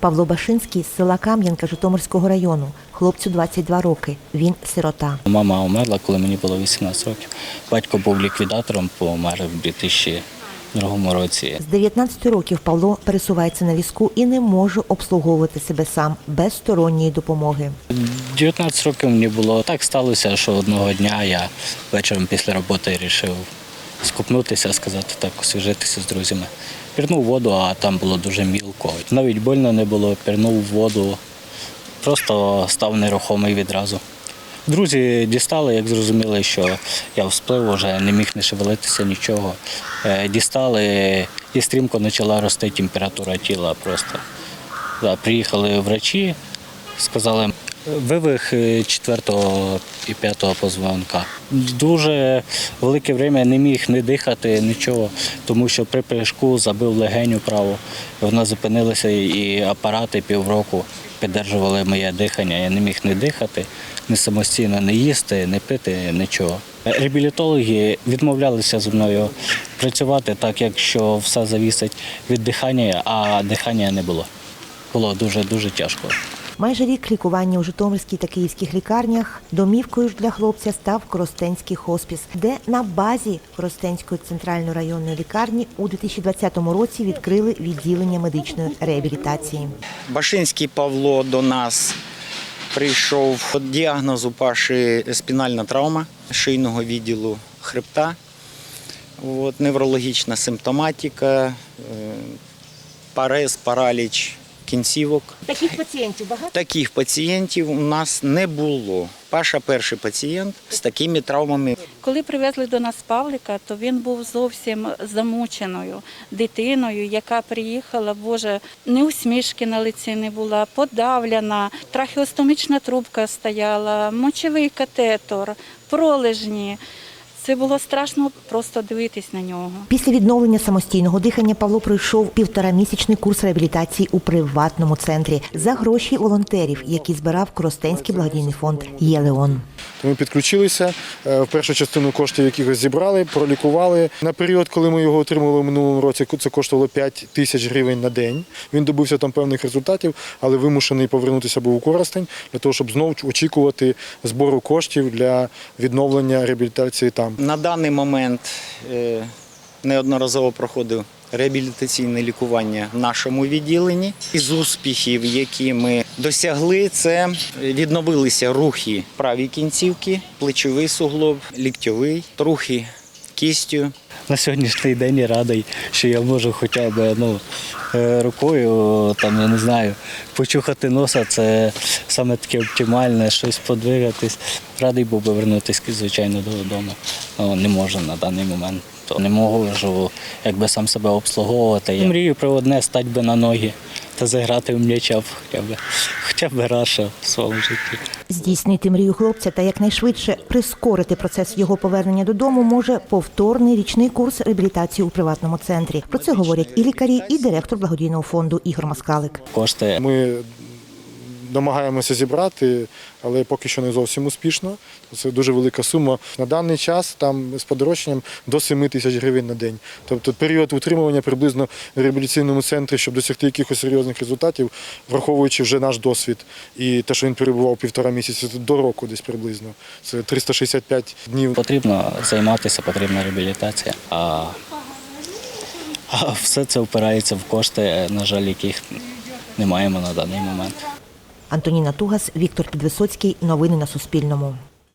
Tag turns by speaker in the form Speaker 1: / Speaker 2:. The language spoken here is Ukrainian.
Speaker 1: Павло Башинський з села Кам'янка Житомирського району. Хлопцю 22 роки. Він сирота.
Speaker 2: Мама умерла, коли мені було 18 років. Батько був ліквідатором, помер в 2002 році.
Speaker 1: З 19 років Павло пересувається на візку і не може обслуговувати себе сам без сторонньої допомоги.
Speaker 2: 19 років мені було. Так сталося, що одного дня я вечором після роботи вирішив скупнутися, сказати так, освіжитися з друзями. Пірнув воду, а там було дуже мілко. Навіть больно не було, пірнув воду, просто став нерухомий відразу. Друзі дістали, як зрозуміли, що я всплив, вже не міг не шевелитися нічого. Е, Дістали і стрімко почала рости температура тіла просто. Приїхали врачі, сказали, вивих е, четвертого і п'ятого позвонка. Дуже велике время не міг не дихати, нічого, тому що при прыжку забив легеню право. Вона зупинилася і апарати півроку підтримували моє дихання. Я не міг не дихати, не самостійно не їсти, не пити, нічого. Реабілітологи відмовлялися зі мною працювати, так якщо все завісить від дихання, а дихання не було. Було дуже дуже тяжко.
Speaker 1: Майже рік лікування у Житомирській та київських лікарнях домівкою ж для хлопця став Коростенський хоспіс, де на базі Коростенської центральної районної лікарні у 2020 році відкрили відділення медичної реабілітації.
Speaker 3: Башинський Павло до нас прийшов по діагнозу Паші спінальна травма шийного відділу хребта, От, неврологічна симптоматика, е, парез, параліч кінцівок.
Speaker 1: Таких пацієнтів багато.
Speaker 3: Таких пацієнтів у нас не було. Паша перший пацієнт з такими травмами.
Speaker 4: Коли привезли до нас Павлика, то він був зовсім замученою дитиною, яка приїхала, Боже, ні усмішки на лиці не була, подавлена, трахеостомічна трубка стояла, мочовий катетор, пролежні. Це було страшно просто дивитись на нього.
Speaker 1: Після відновлення самостійного дихання Павло пройшов півторамісячний курс реабілітації у приватному центрі за гроші волонтерів, які збирав Коростенський благодійний фонд Єлеон.
Speaker 5: Ми підключилися е, в першу частину коштів, яких зібрали, пролікували. На період, коли ми його отримали в минулому році, це коштувало 5 тисяч гривень на день. Він добився там певних результатів, але вимушений повернутися був у Коростень для того, щоб знову очікувати збору коштів для відновлення реабілітації там.
Speaker 3: На даний момент е, неодноразово проходив реабілітаційне лікування в нашому відділенні. Із успіхів, які ми досягли, це відновилися рухи правій кінцівки, плечовий суглоб, ліктьовий, рухи кістю.
Speaker 2: На сьогоднішній день я радий, що я можу хоча б ну, е, рукою, там, я не знаю, почухати носа, це саме таке оптимальне, щось подвигатись. Радий був би вернутися, звичайно, додому. Ну, не можу на даний момент. То не можу якби сам себе обслуговувати. Я мрію про одне стати би на ноги та заграти в м'яча хоча б, хоча б раз в своєму житті.
Speaker 1: Здійснити мрію хлопця та якнайшвидше прискорити процес його повернення додому може повторний річний курс реабілітації у приватному центрі. Про це говорять і лікарі, і директор благодійного фонду Ігор Маскалик.
Speaker 2: Кошти
Speaker 5: Ми намагаємося зібрати, але поки що не зовсім успішно. Це дуже велика сума. На даний час там з подорожчанням до 7 тисяч гривень на день. Тобто період утримування приблизно в реабілітаційному центрі, щоб досягти якихось серйозних результатів, враховуючи вже наш досвід і те, що він перебував півтора місяці, до року десь приблизно. Це 365 днів.
Speaker 2: Потрібно займатися, потрібна реабілітація. А, а все це впирається в кошти, на жаль, яких не маємо на даний момент.
Speaker 1: Антоніна Тугас, Віктор Підвисоцький. Новини на Суспільному.